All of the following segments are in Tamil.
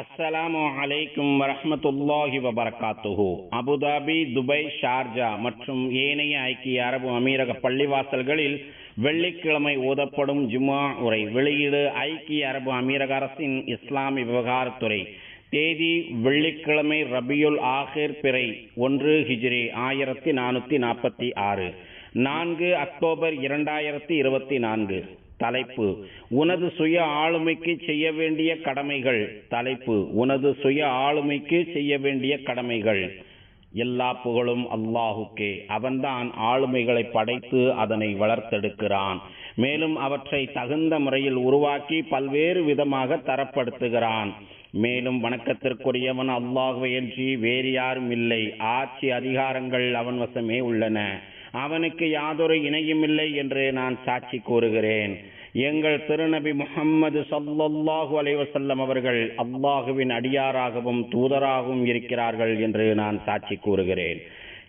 அஸ்ஸலாமு அலைக்கும் வரஹ்மத்துல்லாஹி வபரகாத்துஹு. அபுதாபி துபை ஷார்ஜா மற்றும் ஏனைய ஐக்கிய அரபு அமீரக பள்ளிவாசல்களில் வெள்ளிக்கிழமை ஓதப்படும் ஜுமா உரை வெளியீடு ஐக்கிய அரபு அமீரக அரசின் இஸ்லாமிய விவகாரத்துறை தேதி வெள்ளிக்கிழமை ரபியுல் ஆஹிர் பிறை ஒன்று ஹிஜ்ரி ஆயிரத்தி நானூற்றி நாற்பத்தி ஆறு. நான்கு அக்டோபர் இரண்டாயிரத்தி இருபத்தி நான்கு. தலைப்பு. உனது சுய ஆளுமைக்கு செய்ய வேண்டிய கடமைகள். தலைப்பு. உனது சுய ஆளுமைக்கு செய்ய வேண்டிய கடமைகள். எல்லா புகழும் அல்லாஹுக்கே. அவன்தான் ஆளுமைகளை படைத்து அதனை வளர்த்தெடுக்கிறான். மேலும் அவற்றை தகுந்த முறையில் உருவாக்கி பல்வேறு விதமாக தரப்படுத்துகிறான். மேலும் வணக்கத்திற்குரியவன் அல்லாஹுவையன்றி வேறு யாரும் இல்லை. ஆட்சி அதிகாரங்கள் அவன் வசமே உள்ளன. அவனுக்கு யாதொரு இணையுமில்லை என்று நான் சாட்சி கூறுகிறேன். எங்கள் திருநபி முகம்மது சல்லல்லாஹு அலைவசல்லம் அவர்கள் அல்லாஹுவின் அடியாராகவும் தூதராகவும் இருக்கிறார்கள் என்று நான் சாட்சி கூறுகிறேன்.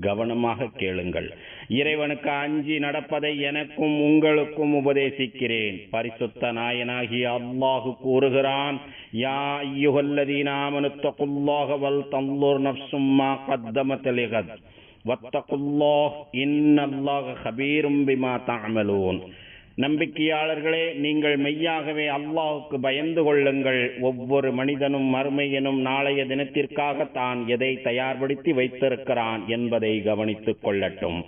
கவனமாக கேளுங்கள். இறைவனுக்கு அஞ்சி நடப்பதை எனக்கும் உங்களுக்கும் உபதேசிக்கிறேன். பரிசுத்த நாயனாகி அல்லாஹு கூறுகிறான் யா ஐயுகல்லதீனாமனு தகுல்லாக வல் தல்லூர் நப்சும்மா கத்தமத் லிகத். வத்தகுல்லாஹ் இன்னல்லாஹ ஹபீரும் பிமா தாமலூன் நம்பிக்கையாளர்களே நீங்கள் மெய்யாகவே அல்லாஹுக்கு பயந்து கொள்ளுங்கள். ஒவ்வொரு மனிதனும் மறுமையனும் நாளைய தினத்திற்காக தான் எதை தயார்படுத்தி வைத்திருக்கிறான் என்பதை கவனித்துக் கொள்ளட்டும்.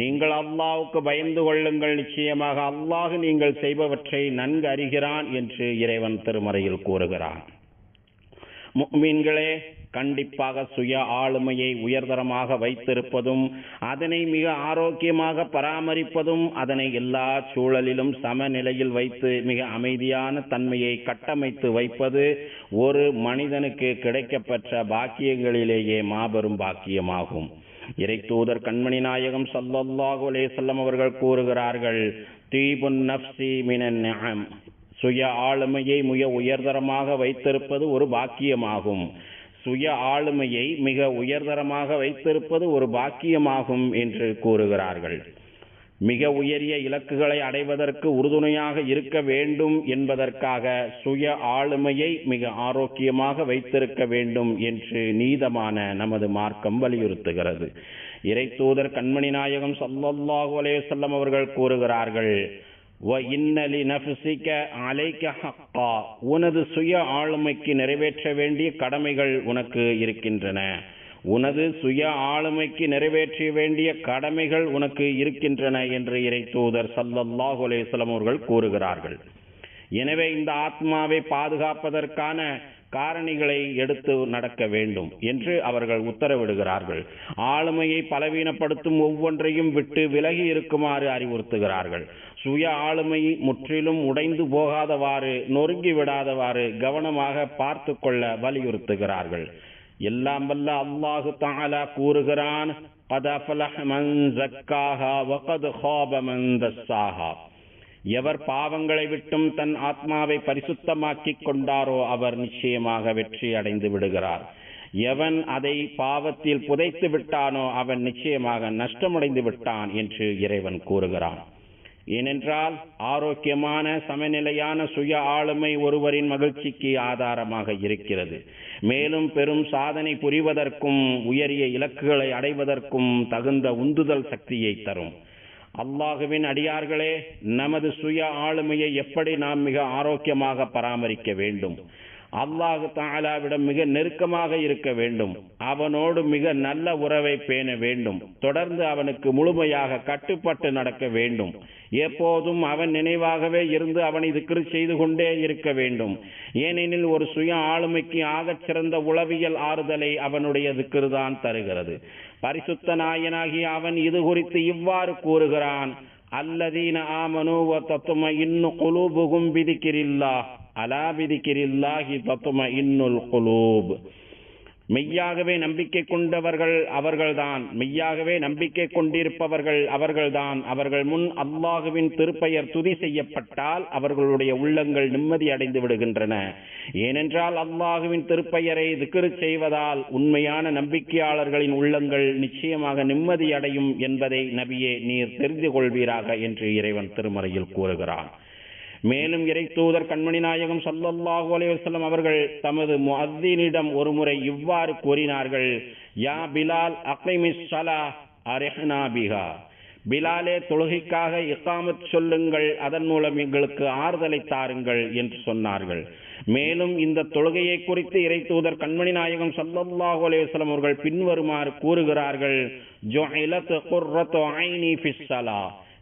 நீங்கள் அல்லாஹுக்கு பயந்து கொள்ளுங்கள். நிச்சயமாக அல்லாஹ் நீங்கள் செய்பவற்றை நன்கு அறிகிறான் என்று இறைவன் திருமறையில் கூறுகிறான். மீன்களே கண்டிப்பாக சுய ஆளுமையை உயர்தரமாக வைத்திருப்பதும் அதனை மிக ஆரோக்கியமாக பராமரிப்பதும் அதனை எல்லா சூழலிலும் சமநிலையில் வைத்து மிக அமைதியான தன்மையை கட்டமைத்து வைப்பது ஒரு மனிதனுக்கு கிடைக்கப்பெற்ற பாக்கியங்களிலேயே மாபெரும் பாக்கியமாகும். இறை தூதர் கண்மணி நாயகம் சல்லல்லாஹு அலேசல்லம் அவர்கள் கூறுகிறார்கள் தீபுன் நப்சி மினன் சுய ஆளுமையை மிக உயர்தரமாக வைத்திருப்பது ஒரு பாக்கியமாகும். சுய ஆளுமையை மிக உயர்தரமாக வைத்திருப்பது ஒரு பாக்கியமாகும் என்று கூறுகிறார்கள். மிக உயரிய இலக்குகளை அடைவதற்கு உறுதுணையாக இருக்க வேண்டும் என்பதற்காக சுய ஆளுமையை மிக ஆரோக்கியமாக வைத்திருக்க வேண்டும் என்று நீதமான நமது மார்க்கம் வலியுறுத்துகிறது. இறை தூதர் கண்மணி நாயகம் சல்லல்லாஹு அலேசல்லம் அவர்கள் கூறுகிறார்கள் உனது சுய ஆளுமைக்கு நிறைவேற்ற வேண்டிய கடமைகள் உனக்கு இருக்கின்றன. உனது சுய ஆளுமைக்கு நிறைவேற்ற வேண்டிய கடமைகள் உனக்கு இருக்கின்றன என்று இறை தூதர் சல்லல்லாஹு அலேஸ்லம் அவர்கள் கூறுகிறார்கள். எனவே இந்த ஆத்மாவை பாதுகாப்பதற்கான காரணிகளை எடுத்து நடக்க வேண்டும் என்று அவர்கள் உத்தரவிடுகிறார்கள். ஆளுமையை பலவீனப்படுத்தும் ஒவ்வொன்றையும் விட்டு விலகி இருக்குமாறு அறிவுறுத்துகிறார்கள். சுய ஆளுமை முற்றிலும் உடைந்து போகாதவாறு நொறுங்கி விடாதவாறு கவனமாக பார்த்து கொள்ள வலியுறுத்துகிறார்கள். எல்லாம் வல்ல அல்லாஹு தாலா கூறுகிறான் எவர் பாவங்களை விட்டும் தன் ஆத்மாவை பரிசுத்தமாக்கிக் கொண்டாரோ அவர் நிச்சயமாக வெற்றி அடைந்து விடுகிறார். எவன் அதை பாவத்தில் புதைத்து விட்டானோ அவன் நிச்சயமாக நஷ்டமடைந்து விட்டான் என்று இறைவன் கூறுகிறான். ஏனென்றால் ஆரோக்கியமான சமநிலையான சுய ஆளுமை ஒருவரின் மகிழ்ச்சிக்கு ஆதாரமாக இருக்கிறது. மேலும் பெரும் சாதனை புரிவதற்கும் உயரிய இலக்குகளை அடைவதற்கும் தகுந்த உந்துதல் சக்தியை தரும். அல்லாஹுவின் அடியார்களே நமது சுய ஆளுமையை எப்படி நாம் மிக ஆரோக்கியமாக பராமரிக்க வேண்டும்? அல்லாஹு தாலாவிடம் மிக நெருக்கமாக இருக்க வேண்டும். அவனோடு மிக நல்ல உறவை பேண வேண்டும். தொடர்ந்து அவனுக்கு முழுமையாக கட்டுப்பட்டு நடக்க வேண்டும். எப்போதும் அவன் நினைவாகவே இருந்து அவனை திக்ரு செய்து கொண்டே இருக்க வேண்டும். ஏனெனில் ஒரு சுய ஆளுமைக்கு ஆகச் சிறந்த உளவியல் ஆறுதலை அவனுடைய திக்ரு தான் தருகிறது. பரிசுத்த நாயனாகி அவன் இது குறித்து இவ்வாறு கூறுகிறான். அல்லதீன ஆமனு இன்னும் இன்னு குலூபுகும் விதிக்கிறில்லா அலாபிதிக்கிரில்லாஹி தத்தும இன்னுல் குலூப். மெய்யாகவே நம்பிக்கை கொண்டவர்கள் அவர்கள்தான். மெய்யாகவே நம்பிக்கை கொண்டிருப்பவர்கள் அவர்கள்தான். அவர்கள் முன் அல்லாஹுவின் திருப்பெயர் துதி செய்யப்பட்டால் அவர்களுடைய உள்ளங்கள் நிம்மதி அடைந்து விடுகின்றன. ஏனென்றால் அல்லாஹுவின் திருப்பெயரை திக்ரு செய்வதால் உண்மையான நம்பிக்கையாளர்களின் உள்ளங்கள் நிச்சயமாக நிம்மதி அடையும் என்பதை நபியே நீர் தெரிந்து கொள்வீராக என்று இறைவன் திருமறையில் கூறுகிறான். மேலும் இறை தூதர் கண்மணி நாயகம் சல்லல்லாஹு அலைவசல்லம் அவர்கள் தமது முஹத்தீனிடம் ஒருமுறை இவ்வாறு கூறினார்கள். யா பிலால் அக்லிமிஸ் சலா அரிஹ்னா பிஹா. பிலாலே தொழுகைக்காக இக்காமத் சொல்லுங்கள் அதன் மூலம் எங்களுக்கு ஆறுதலை தாருங்கள் என்று சொன்னார்கள். மேலும் இந்த தொழுகையை குறித்து இறை தூதர் கண்மணி நாயகம் சல்லல்லாஹு அலைஹி அவர்கள் பின்வருமாறு கூறுகிறார்கள்.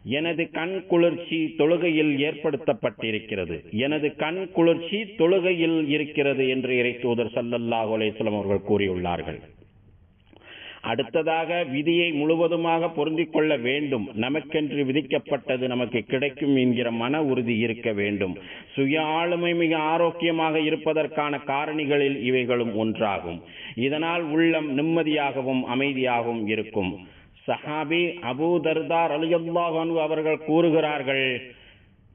எனது கண் குளிர்ச்சி தொழுகையில் ஏற்படுத்தப்பட்டிருக்கிறது. எனது கண் குளிர்ச்சி தொழுகையில் இருக்கிறது என்று இறை தூதர் சல்லல்லாஹ் அலேஸ்லம் அவர்கள் கூறியுள்ளார்கள். அடுத்ததாக விதியை முழுவதுமாக பொருந்திக் கொள்ள வேண்டும். நமக்கென்று விதிக்கப்பட்டது நமக்கு கிடைக்கும் என்கிற மன உறுதி இருக்க வேண்டும். சுய ஆளுமை மிக ஆரோக்கியமாக இருப்பதற்கான காரணிகளில் இவைகளும் ஒன்றாகும். இதனால் உள்ளம் நிம்மதியாகவும் அமைதியாகவும் இருக்கும். சஹாபி அபூ தர்தார் அலியல்லாஹு அவர்கள் கூறுகிறார்கள்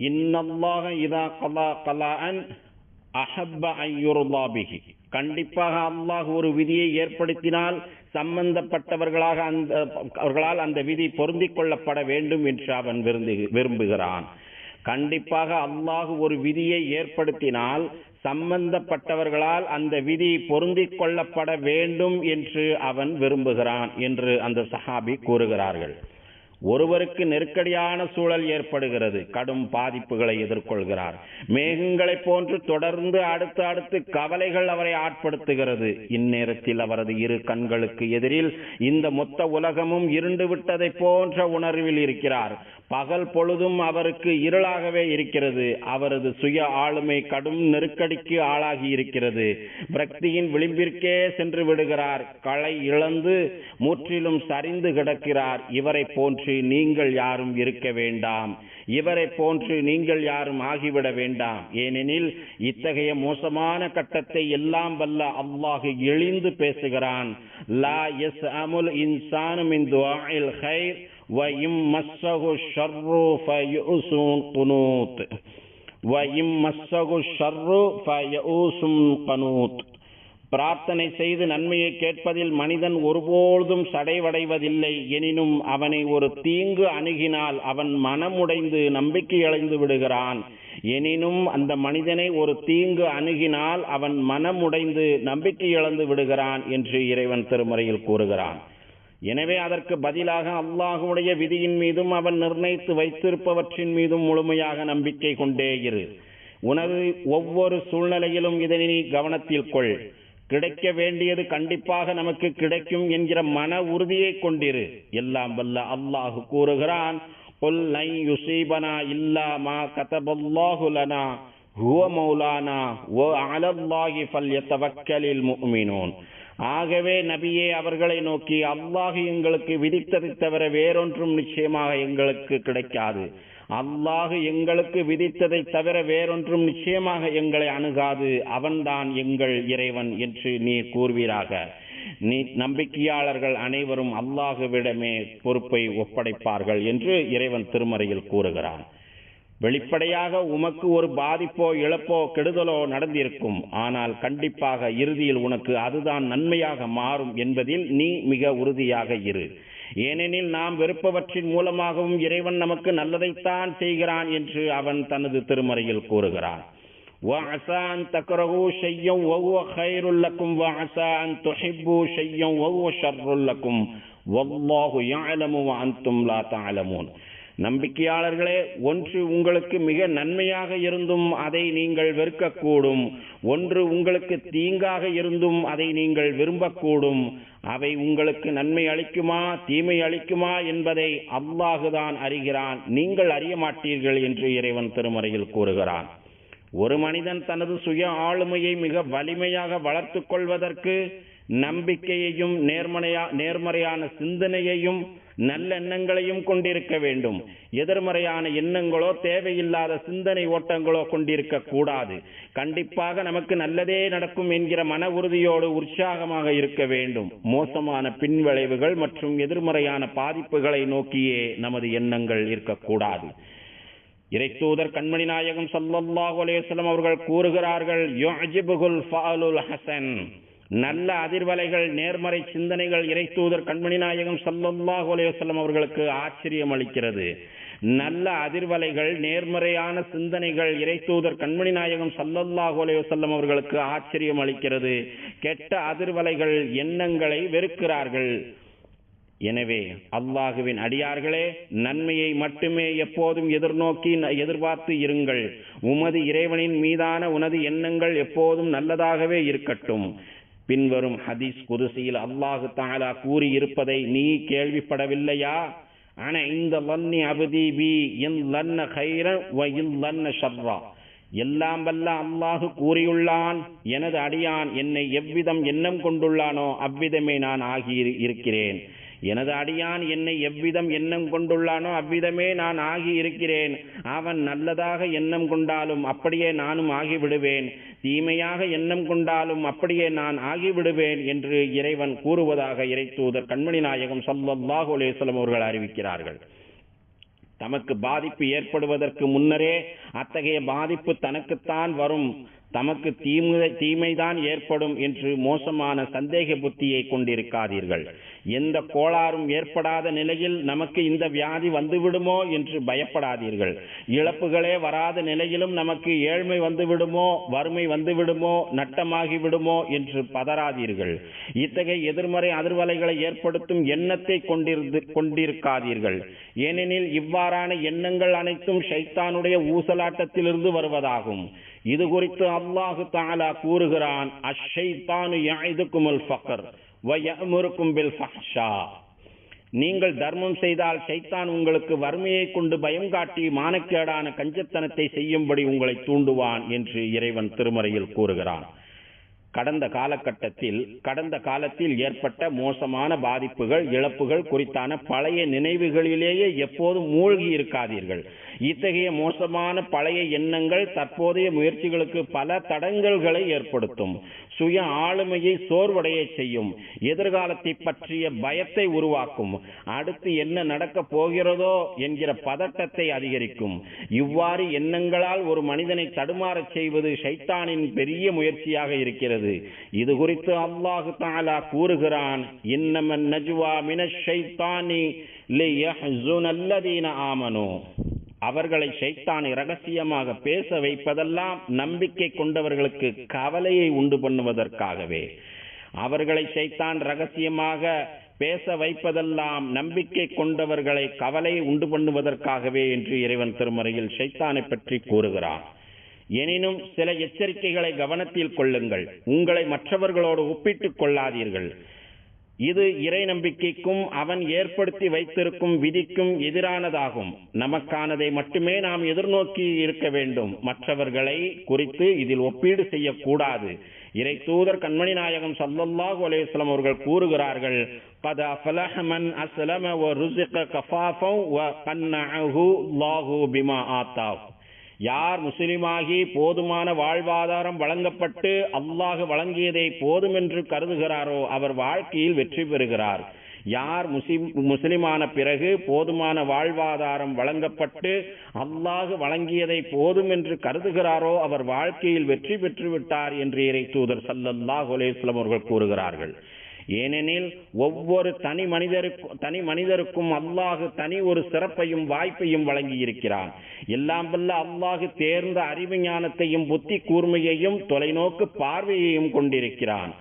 இன்னல்லாக இதா கலா அன் அஹப்ப ஐயுர்லாபிகி கண்டிப்பாக அல்லாஹ் ஒரு விதியை ஏற்படுத்தினால் சம்பந்தப்பட்டவர்களாக அந்த அவர்களால் அந்த விதி பொருந்திக் கொள்ளப்பட வேண்டும் என்று அவன் விரும்பு விரும்புகிறான். கண்டிப்பாக அல்லாஹு ஒரு விதியை ஏற்படுத்தினால் சம்பந்தப்பட்டவர்களால் அந்த விதி பொருந்திக் கொள்ளப்பட வேண்டும் என்று அவன் விரும்புகிறான் என்று அந்த சஹாபி கூறுகிறார்கள். ஒருவருக்கு நெருக்கடியான சூழல் ஏற்படுகிறது கடும் பாதிப்புகளை எதிர்கொள்கிறார். மேகங்களைப் போன்று தொடர்ந்து அடுத்து அடுத்து கவலைகள் அவரை ஆட்படுத்துகிறது. இந்நேரத்தில் அவரது இரு கண்களுக்கு எதிரில் இந்த மொத்த உலகமும் இருண்டு விட்டதை போன்ற உணர்வில் இருக்கிறார். பகல் பொழுதும் அவருக்கு இருளாகவே இருக்கிறது. அவரது சுய ஆளுமை கடும் நெருக்கடிக்கு ஆளாகி இருக்கிறது. பிரக்தியின் விளிம்பிற்கே சென்று விடுகிறார். களை இழந்து முற்றிலும் சரிந்து கிடக்கிறார். இவரை போன்று நீங்கள் யாரும் இருக்க வேண்டாம். இவரை போன்று நீங்கள் யாரும் ஆகிவிட வேண்டாம். ஏனெனில் இத்தகைய மோசமான கட்டத்தை எல்லாம் வல்ல அல்லாஹு எழிந்து பேசுகிறான். லா எஸ் அமுல் இன்சானு மின் வயிம் மஸ்ஸகு ஷர்ரு ஃபயூசுன் குனூத் வயிம் மஸ்ஸகு ஷர்ரு ஃபயூசுன் கனூத் பிரார்த்தனை செய்து நன்மையை கேட்பதில் மனிதன் ஒருபோதும் சடைவடைவதில்லை எனினும் அவனை ஒரு தீங்கு அணுகினால் அவன் மனமுடைந்து நம்பிக்கையடைந்து விடுகிறான் எனினும் அந்த மனிதனை ஒரு தீங்கு அணுகினால் அவன் மனமுடைந்து நம்பிக்கை இழந்து விடுகிறான் என்று இறைவன் திருமறையில் கூறுகிறான் எனவே அதற்கு பதிலாக அல்லாஹுடைய விதியின் மீதும் அவன் நிர்ணயித்து வைத்திருப்பவற்றின் மீதும் முழுமையாக நம்பிக்கை கொண்டே இரு. உனது ஒவ்வொரு சூழ்நிலையிலும் இதனை நீ கவனத்தில் கொள். கிடைக்க வேண்டியது கண்டிப்பாக நமக்கு கிடைக்கும் என்கிற மன உறுதியை கொண்டிரு. எல்லாம் வல்ல அல்லாஹு கூறுகிறான் இல்லா மா கதபல்லாஹு லனா ஹுவ மௌலானா ஓ அலல்லாஹி ஃபல் யதவக்கலில் முஃமினூன். ஆகவே நபியே அவர்களை நோக்கி அல்லாஹ் எங்களுக்கு விதித்ததை தவிர வேறொன்றும் நிச்சயமாக எங்களுக்கு கிடைக்காது. அல்லாஹ் எங்களுக்கு விதித்ததை தவிர வேறொன்றும் நிச்சயமாக எங்களை அணுகாது. அவன்தான் எங்கள் இறைவன் என்று நீ கூறுவீராக. நீ நம்பிக்கையாளர்கள் அனைவரும் அல்லாஹுவிடமே பொறுப்பை ஒப்படைப்பார்கள் என்று இறைவன் திருமறையில் கூறுகிறான். வெளிப்படையாக உமக்கு ஒரு பாதிப்போ இழப்போ கெடுதலோ நடந்திருக்கும் ஆனால் கண்டிப்பாக இறுதியில் உனக்கு அதுதான் நன்மையாக மாறும் என்பதில் நீ மிக உறுதியாக இரு ஏனெனில் நாம் வெறுப்பவற்றின் மூலமாகவும் இறைவன் நமக்கு நல்லதைத்தான் செய்கிறான் என்று அவன் தனது திருமறையில் கூறுகிறான் وعسى أن تكرهوا شيئا وهو خير لكم وعسى أن تحبوا شيئا وهو شر لكم والله يعلم وأنتم لا تعلمون நம்பிக்கையாளர்களே ஒன்று உங்களுக்கு மிக நன்மையாக இருந்தும் அதை நீங்கள் வெறுக்கக்கூடும். ஒன்று உங்களுக்கு தீங்காக இருந்தும் அதை நீங்கள் விரும்பக்கூடும். அவை உங்களுக்கு நன்மை அளிக்குமா தீமை அளிக்குமா என்பதை அல்லாஹுதான் அறிகிறான். நீங்கள் அறிய மாட்டீர்கள் என்று இறைவன் திருமறையில் கூறுகிறான். ஒரு மனிதன் தனது சுய ஆளுமையை மிக வலிமையாக வளர்த்து கொள்வதற்கு நம்பிக்கையையும் நேர்மறையா நேர்மறையான சிந்தனையையும் நல்ல எண்ணங்களையும் கொண்டிருக்க வேண்டும். எதிர்மறையான எண்ணங்களோ தேவையில்லாத சிந்தனை ஓட்டங்களோ கொண்டிருக்க கூடாது. கண்டிப்பாக நமக்கு நல்லதே நடக்கும் என்கிற மன உறுதியோடு உற்சாகமாக இருக்க வேண்டும். மோசமான பின்விளைவுகள் மற்றும் எதிர்மறையான பாதிப்புகளை நோக்கியே நமது எண்ணங்கள் இருக்கக்கூடாது. இறைத்தூதர் கண்மணி நாயகம் சல்லாஹ் அலேஸ்லம் அவர்கள் கூறுகிறார்கள் ஃபாலுல் ஹசன் நல்ல அதிர்வலைகள் நேர்மறை சிந்தனைகள் இறைத்தூதர் கண்மணி நாயகம் சல்லாஹ் அலைஹி அவர்களுக்கு ஆச்சரியம் அளிக்கிறது. நல்ல அதிர்வலைகள் நேர்மறையான சிந்தனைகள் இறைத்தூதர் கண்மணி நாயகம் சல்லல்லாஹ் அலைஹி அவர்களுக்கு ஆச்சரியம் அளிக்கிறது. கெட்ட அதிர்வலைகள் எண்ணங்களை வெறுக்கிறார்கள். எனவே அல்லாஹுவின் அடியார்களே நன்மையை மட்டுமே எப்போதும் எதிர்நோக்கி எதிர்பார்த்து இருங்கள். உமது இறைவனின் மீதான உனது எண்ணங்கள் எப்போதும் நல்லதாகவே இருக்கட்டும். பின்வரும் ஹதீஸ் குருசியில் அல்லாஹு தாலா கூறியிருப்பதை நீ கேள்விப்படவில்லையா? ஆனா இந்த லன்னி அபதி பி இன் லன்ன ஹைரன் வ இன் லன்ன ஷர்ரா. எல்லாம் வல்ல அல்லாஹு கூறியுள்ளான் எனது அடியான் என்னை எவ்விதம் எண்ணம் கொண்டுள்ளானோ அவ்விதமே நான் ஆகி இருக்கிறேன். எனது அடியான் என்னை எவ்விதம் எண்ணம் கொண்டுள்ளானோ அவ்விதமே நான் ஆகி இருக்கிறேன். அவன் நல்லதாக எண்ணம் கொண்டாலும் அப்படியே நானும் ஆகிவிடுவேன் தீமையாக எண்ணம் கொண்டாலும் அப்படியே நான் ஆகிவிடுவேன் என்று இறைவன் கூறுவதாக இறைத்தூதர் கண்மணி நாயகம் ஸல்லல்லாஹு அலேஸ்லம் அவர்கள் அறிவிக்கிறார்கள். தமக்கு பாதிப்பு ஏற்படுவதற்கு முன்னரே அத்தகைய பாதிப்பு தனக்குத்தான் வரும். தமக்கு தீமை தீமைதான் ஏற்படும் என்று மோசமான சந்தேக புத்தியை கொண்டிருக்காதீர்கள். எந்த கோளாறும் ஏற்படாத நிலையில் நமக்கு இந்த வியாதி வந்துவிடுமோ என்று பயப்படாதீர்கள். இழப்புகளே வராத நிலையிலும் நமக்கு ஏழ்மை வந்துவிடுமோ வறுமை வந்துவிடுமோ நட்டமாகி விடுமோ என்று பதறாதீர்கள். இத்தகைய எதிர்மறை அதிர்வலைகளை ஏற்படுத்தும் எண்ணத்தை கொண்டிருந்து கொண்டிருக்காதீர்கள். ஏனெனில் இவ்வாறான எண்ணங்கள் அனைத்தும் ஷைத்தானுடைய ஊசலாட்டத்திலிருந்து வருவதாகும். இது குறித்து அல்லாஹு தாலா கூறுகிறான் அஷைத்தானு யாய்துக்குமுல் ஃபக்கர் வயமுருக்கும் பில் ஃபஹ்ஷா. நீங்கள் தர்மம் செய்தால் சைத்தான் உங்களுக்கு வறுமையை கொண்டு பயம் காட்டி மானக்கேடான கஞ்சத்தனத்தை செய்யும்படி உங்களை தூண்டுவான் என்று இறைவன் திருமறையில் கூறுகிறான். கடந்த காலகட்டத்தில் கடந்த காலத்தில் ஏற்பட்ட மோசமான பாதிப்புகள் இழப்புகள் குறித்தான பழைய நினைவுகளிலேயே எப்போதும் மூழ்கி இருக்காதீர்கள். இத்தகைய மோசமான பழைய எண்ணங்கள் தற்போதைய முயற்சிகளுக்கு பல தடங்கல்களை ஏற்படுத்தும். சுய ஆளுமையை சோர்வடைய செய்யும். எதிர்காலத்தை பற்றிய பயத்தை உருவாக்கும். அடுத்து என்ன நடக்கப் போகிறதோ என்கிற பதட்டத்தை அதிகரிக்கும். இவ்வாறு எண்ணங்களால் ஒரு மனிதனை தடுமாறச் செய்வது ஷைத்தானின் பெரிய முயற்சியாக இருக்கிறது. இது குறித்து அல்லாஹு தாலா கூறுகிறான் இன்னமன் நஜ்வா மினஷ் ஷைத்தானி லியஹ்ஸுனல்லதீன ஆமனு. அவர்களை ஷைத்தான் ரகசியமாக பேச வைப்பதெல்லாம் நம்பிக்கை கொண்டவர்களுக்கு கவலையை உண்டு பண்ணுவதற்காகவே. அவர்களை ஷைத்தான் ரகசியமாக பேச வைப்பதெல்லாம் நம்பிக்கை கொண்டவர்களை கவலை உண்டு பண்ணுவதற்காகவே என்று இறைவன் திருமறையில் ஷைத்தானை பற்றி கூறுகிறான். எனினும் சில எச்சரிக்கைகளை கவனத்தில் கொள்ளுங்கள். உங்களை மற்றவர்களோடு ஒப்பிட்டுக் கொள்ளாதீர்கள். இது இறை நம்பிக்கைக்கும் அவன் ஏற்படுத்தி வைத்திருக்கும் விதிக்கும் எதிரானதாகும் நமக்கானதை மட்டுமே நாம் எதிர்நோக்கி இருக்க வேண்டும் மற்றவர்களை குறித்து இதில் ஒப்பீடு செய்யக்கூடாது இறை தூதர் கண்மணி நாயகம் சல்லல்லாஹு அலைஹிஸ்ஸலாம் அவர்கள் கூறுகிறார்கள் قد أفلح من أسلم ورزق كفافا وقنعه الله بما آتاه யார் முஸ்லிமாகி போதுமான வாழ்வாதாரம் வழங்கப்பட்டு அல்லாஹ் வழங்கியதை போதும் என்று கருதுகிறாரோ அவர் வாழ்க்கையில் வெற்றி பெறுகிறார். யார் முஸ்லிம் முஸ்லிமான பிறகு போதுமான வாழ்வாதாரம் வழங்கப்பட்டு அல்லாஹ் வழங்கியதை போதும் என்று கருதுகிறாரோ அவர் வாழ்க்கையில் வெற்றி பெற்றுவிட்டார் என்று இறை தூதர் சல்லல்லாஹ் அலைஹிஸ்ஸலாம் அவர்கள் கூறுகிறார்கள். ஏனெனில் ஒவ்வொரு தனி மனிதருக்கும் தனி மனிதருக்கும் அல்லாஹு தனி ஒரு சிறப்பையும் வாய்ப்பையும் வழங்கி இருக்கிறான் எல்லாம் வல்ல அல்லாஹு தேர்ந்த அறிவு ஞானத்தையும் புத்தி கூர்மையையும் தொலைநோக்கு பார்வையையும் கொண்டிருக்கிறான்.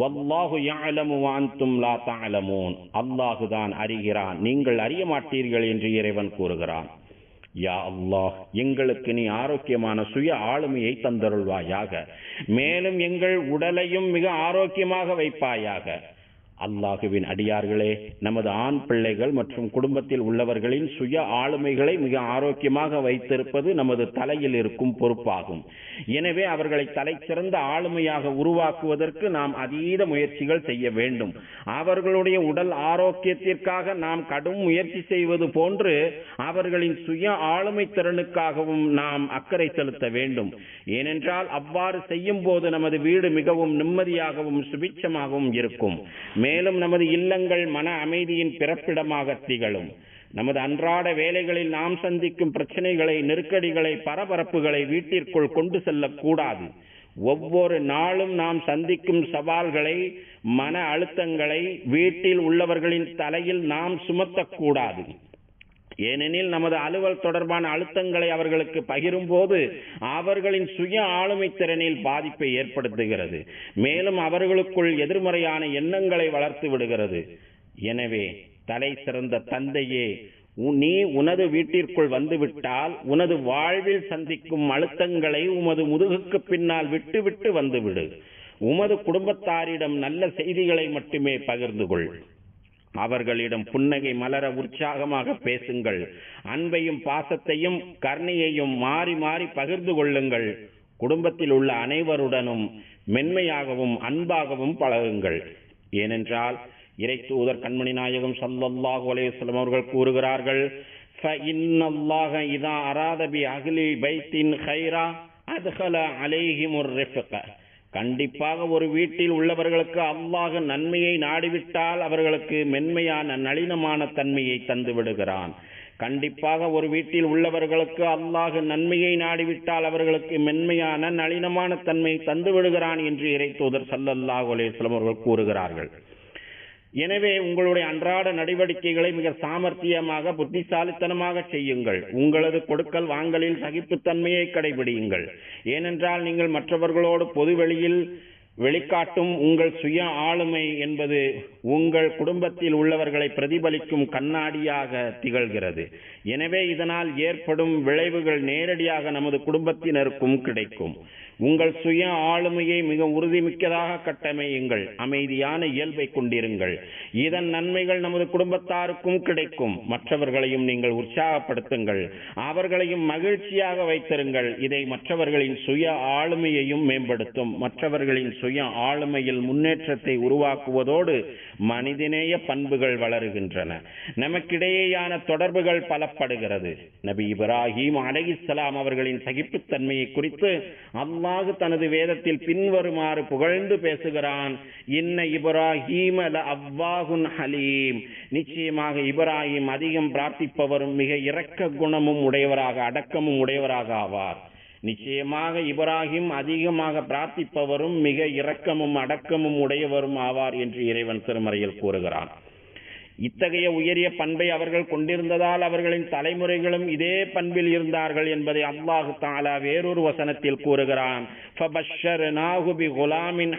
வல்லாஹு யாலமு வாந்தும் லா தாலமூன் அல்லாஹு தான் அறிகிறான். நீங்கள் அறிய மாட்டீர்கள் என்று இறைவன் கூறுகிறான். யா அல்லாஹ் எங்களுக்கு நீ ஆரோக்கியமான சுய ஆளுமையை தந்தருள்வாயாக. மேலும் எங்கள் உடலையும் மிக ஆரோக்கியமாக வைப்பாயாக. அல்லாஹுவின் அடியார்களே நமது ஆண் பிள்ளைகள் மற்றும் குடும்பத்தில் உள்ளவர்களின் சுய ஆளுமைகளை மிக ஆரோக்கியமாக வைத்திருப்பது நமது தலையில் இருக்கும் பொறுப்பாகும். எனவே அவர்களை தலை சிறந்த ஆளுமையாக உருவாக்குவதற்கு நாம் அதீத முயற்சிகள் செய்ய வேண்டும். அவர்களுடைய உடல் ஆரோக்கியத்திற்காக நாம் கடும் முயற்சி செய்வது போன்று அவர்களின் சுய ஆளுமை திறனுக்காகவும் நாம் அக்கறை செலுத்த வேண்டும். ஏனென்றால் அவ்வாறு செய்யும் போது நமது வீடு மிகவும் நிம்மதியாகவும் சுபிட்சமாகவும் இருக்கும். மேலும் நமது இல்லங்கள் மன அமைதியின் பிறப்பிடமாக திகழும். நமது அன்றாட வேலைகளில் நாம் சந்திக்கும் பிரச்சனைகளை நெருக்கடிகளை பரபரப்புகளை வீட்டிற்குள் கொண்டு செல்லக்கூடாது. ஒவ்வொரு நாளும் நாம் சந்திக்கும் சவால்களை மன அழுத்தங்களை வீட்டில் உள்ளவர்களின் தலையில் நாம் சுமத்தக்கூடாது. ஏனெனில் நமது அலுவல் தொடர்பான அழுத்தங்களை அவர்களுக்கு பகிரும் போது அவர்களின் சுய ஆளுமை திறனில் பாதிப்பை ஏற்படுத்துகிறது. மேலும் அவர்களுக்குள் எதிர்மறையான எண்ணங்களை வளர்த்து விடுகிறது. எனவே தலை சிறந்த தந்தையே நீ உனது வீட்டிற்குள் வந்துவிட்டால் உனது வாழ்வில் சந்திக்கும் அழுத்தங்களை உமது முதுகுக்கு பின்னால் விட்டுவிட்டு வந்துவிடு. உமது குடும்பத்தாரிடம் நல்ல செய்திகளை மட்டுமே பகிர்ந்து கொள். அவர்களிடம் புன்னகை மலர உற்சாகமாக பேசுங்கள். அன்பையும் பாசத்தையும் கருணையையும் மாறி மாறி பகிர்ந்து கொள்ளுங்கள். குடும்பத்தில் உள்ள அனைவருடனும் மென்மையாகவும் அன்பாகவும் பழகுங்கள். ஏனென்றால் இறை தூதர் கண்மணி நாயகம் சல்லல்லாஹு அலேஸ்லம் அவர்கள் கூறுகிறார்கள் இதா அராதபி அகிலி பைத்தின் ஹைரா அதுகல அலேஹிமுர் ரிஃபக. கண்டிப்பாக ஒரு வீட்டில் உள்ளவர்களுக்கு அல்லாஹ் நன்மையை நாடிவிட்டால் அவர்களுக்கு மென்மையான நளினமான தன்மையை தந்து விடுகிறான். கண்டிப்பாக ஒரு வீட்டில் உள்ளவர்களுக்கு அல்லாஹ் நன்மையை நாடிவிட்டால் அவர்களுக்கு மென்மையான நளினமான தன்மை தந்து விடுகிறான் என்று இறை தூதர் சல்லல்லாஹ் அலேஸ்லம் அவர்கள் கூறுகிறார்கள். எனவே உங்களுடைய அன்றாட நடவடிக்கைகளை மிக சாமர்த்தியமாக புத்திசாலித்தனமாக செய்யுங்கள். உங்களது கொடுக்கல் வாங்கலில் சகிப்புத்தன்மையை கடைபிடியுங்கள். ஏனென்றால் நீங்கள் மற்றவர்களோடு பொதுவெளியில் வெளிக்காட்டும் உங்கள் சுய ஆளுமை என்பது உங்கள் குடும்பத்தில் உள்ளவர்களை பிரதிபலிக்கும் கண்ணாடியாக திகழ்கிறது. எனவே இதனால் ஏற்படும் விளைவுகள் நேரடியாக நமது குடும்பத்தினருக்கும் கிடைக்கும். உங்கள் சுய ஆளுமையை மிக உறுதிமிக்கதாக கட்டமையுங்கள். அமைதியான இயல்பை கொண்டிருங்கள். இதன் நன்மைகள் நமது குடும்பத்தாருக்கும் கிடைக்கும். மற்றவர்களையும் நீங்கள் உற்சாகப்படுத்துங்கள். அவர்களையும் மகிழ்ச்சியாக வைத்திருங்கள். இதை மற்றவர்களின் சுய ஆளுமையையும் மேம்படுத்தும். மற்றவர்களின் சுய ஆளுமையில் முன்னேற்றத்தை உருவாக்குவதோடு மனிதநேய பண்புகள் வளருகின்றன. நமக்கிடையேயான தொடர்புகள் பலப்படுகிறது. நபி இப்ராஹிம் அலைஹிஸ்ஸலாம் அவர்களின் சகிப்புத்தன்மையை குறித்து அல்லாஹ் தனது வேதத்தில் பின்வருமாறு புகழ்ந்து பேசுகிறான். இன்ன அல அவ்வாஹுன் ஹலீம். நிச்சயமாக இப்ராஹிம் அதிகம் பிரார்த்திப்பவரும் மிக இரக்க குணமும் உடையவராக அடக்கமும் உடையவராக ஆவார். நிச்சயமாக இப்ராஹிம் அதிகமாக பிரார்த்திப்பவரும் மிக இரக்கமும் அடக்கமும் உடையவரும் ஆவார் என்று இறைவன் திருமறையில் கூறுகிறான். இத்தகைய உயரிய பண்பை அவர்கள் கொண்டிருந்ததால் அவர்களின் தலைமுறைகளும் இதே பண்பில் இருந்தார்கள் என்பதை அல்லாஹு தாலா வேறொரு வசனத்தில் கூறுகிறான்.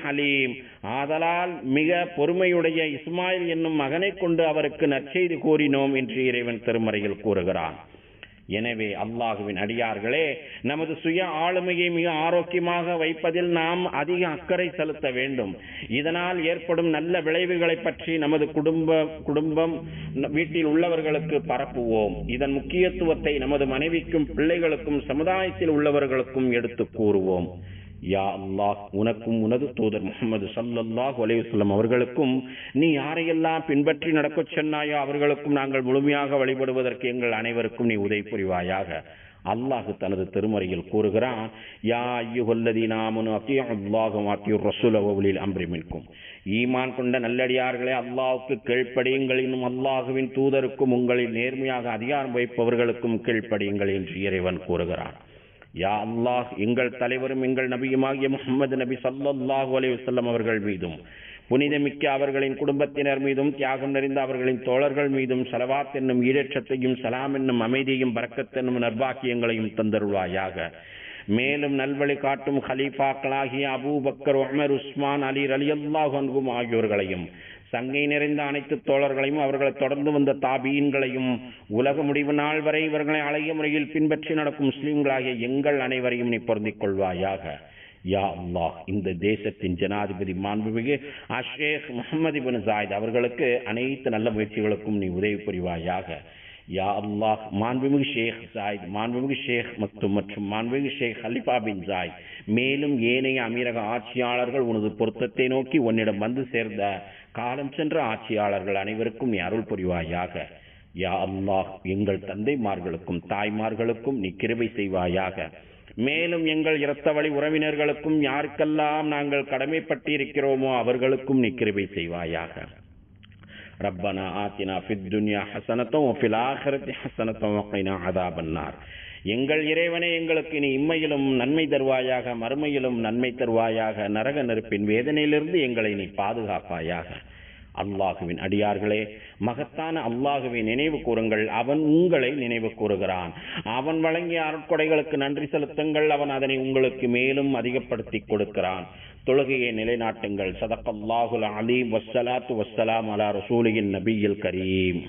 ஹலீம். ஆதலால் மிக பொறுமையுடைய இஸ்மாயில் என்னும் மகனை கொண்டு அவருக்கு நற்செய்தி கூறினோம் என்று இறைவன் திருமறையில் கூறுகிறான். எனவே அல்லாஹுவின் அடியார்களே நமது சுய ஆளுமையை மிக ஆரோக்கியமாக வைப்பதில் நாம் அதிக அக்கறை செலுத்த வேண்டும். இதனால் ஏற்படும் நல்ல விளைவுகளை பற்றி நமது குடும்ப குடும்பம் வீட்டில் உள்ளவர்களுக்கு பரப்புவோம். இதன் முக்கியத்துவத்தை நமது மனைவிக்கும் பிள்ளைகளுக்கும் சமுதாயத்தில் உள்ளவர்களுக்கும் எடுத்து கூறுவோம். யா அல்லாஹ் உனக்கும் உனது தூதர் முகமது சல்லல்லாஹ் அலையுசல்லம் அவர்களுக்கும் நீ யாரையெல்லாம் பின்பற்றி நடக்கச் சொன்னாயோ அவர்களுக்கும் நாங்கள் முழுமையாக வழிபடுவதற்கு எங்கள் அனைவருக்கும் நீ உதவி புரிவாயாக. அல்லாஹு தனது திருமறையில் கூறுகிறான் யா ஐயுகல்லதி நாமனு அத்தியும் அல்லாஹும் அத்தியூர் ரசூலவலில் அம்ரி ஈமான் கொண்ட நல்லடியார்களே அல்லாஹுக்கு கீழ்ப்படியுங்கள் இன்னும் அல்லாஹுவின் தூதருக்கும் உங்களில் நேர்மையாக அதிகாரம் வைப்பவர்களுக்கும் கீழ்ப்படியுங்கள் என்று இறைவன் கூறுகிறான். யா அல்லாஹ் எங்கள் தலைவரும் எங்கள் நபியுமாகிய முகமது நபி சல்லாஹூ அலைஹி அவர்கள் மீதும் புனிதமிக்க அவர்களின் குடும்பத்தினர் மீதும் தியாகம் நிறைந்த அவர்களின் தோழர்கள் மீதும் சலவாத் என்னும் ஈரேற்றத்தையும் சலாம் என்னும் அமைதியையும் பரக்கத் என்னும் நர்பாக்கியங்களையும் தந்தருவாயாக மேலும் நல்வழி காட்டும் ஹலீஃபாக்களாகிய Abu Bakr Umar Usman Ali Ali Allah ஆகியோர்களையும் சங்கை நிறைந்த அனைத்து தோழர்களையும் அவர்களை தொடர்ந்து வந்த தாபீன்களையும் உலக முடிவு நாள் வரை இவர்களை அழகிய முறையில் பின்பற்றி நடக்கும் முஸ்லீம்களாகிய எங்கள் அனைவரையும் நீ பொருந்திக் கொள்வாயாக. யா அல்லாஹ் இந்த தேசத்தின் ஜனாதிபதி மாண்புமிகு அஷேக் முகமது பின் ஜாயித் அவர்களுக்கு அனைத்து நல்ல முயற்சிகளுக்கும் நீ உதவி புரிவாயாக. யா அல்லாஹ் மாண்புமிகு ஷேக் ஜாயித் மாண்புமிகு ஷேக் மக்தும் மற்றும் மாண்புமிகு ஷேக் ஹலிஃபா பின் ஜாயித் மேலும் ஏனைய அமீரக ஆட்சியாளர்கள் உனது பொருத்தத்தை நோக்கி உன்னிடம் வந்து சேர்ந்த காலம் சென்ற ஆட்சியாளர்கள் அனைவருக்கும் நீ அருள் புரிவாயாக யா அல்லாஹ் எங்கள் தந்தைமார்களுக்கும் தாய்மார்களுக்கும் நீ கிருபை செய்வாயாக மேலும் எங்கள் இரத்த வழி உறவினர்களுக்கும் யாருக்கெல்லாம் நாங்கள் கடமைப்பட்டிருக்கிறோமோ அவர்களுக்கும் நீ கிருபை செய்வாயாக ربنا آتنا في الدنيا حسنة وفي الآخرة حسنة وقنا عذاب النار எங்கள் இறைவனே எங்களுக்கு நீ இம்மையிலும் நன்மை தருவாயாக மறுமையிலும் நன்மை தருவாயாக நரக நெருப்பின் வேதனையிலிருந்து எங்களை நீ பாதுகாப்பாயாக. அல்லாஹுவின் அடியார்களே மகத்தான அல்லாஹுவை நினைவு கூறுங்கள். அவன் உங்களை நினைவு கூறுகிறான். அவன் வழங்கிய அருட்கொடைகளுக்கு நன்றி செலுத்துங்கள். அவன் அதனை உங்களுக்கு மேலும் அதிகப்படுத்தி கொடுக்கிறான். தொழுகையை நிலைநாட்டுங்கள். சதக்கல்லாஹுல் அலீம். வஸ்ஸலாத்து வசலாம் அலா ரசூலியின் நபியில் கரீம்.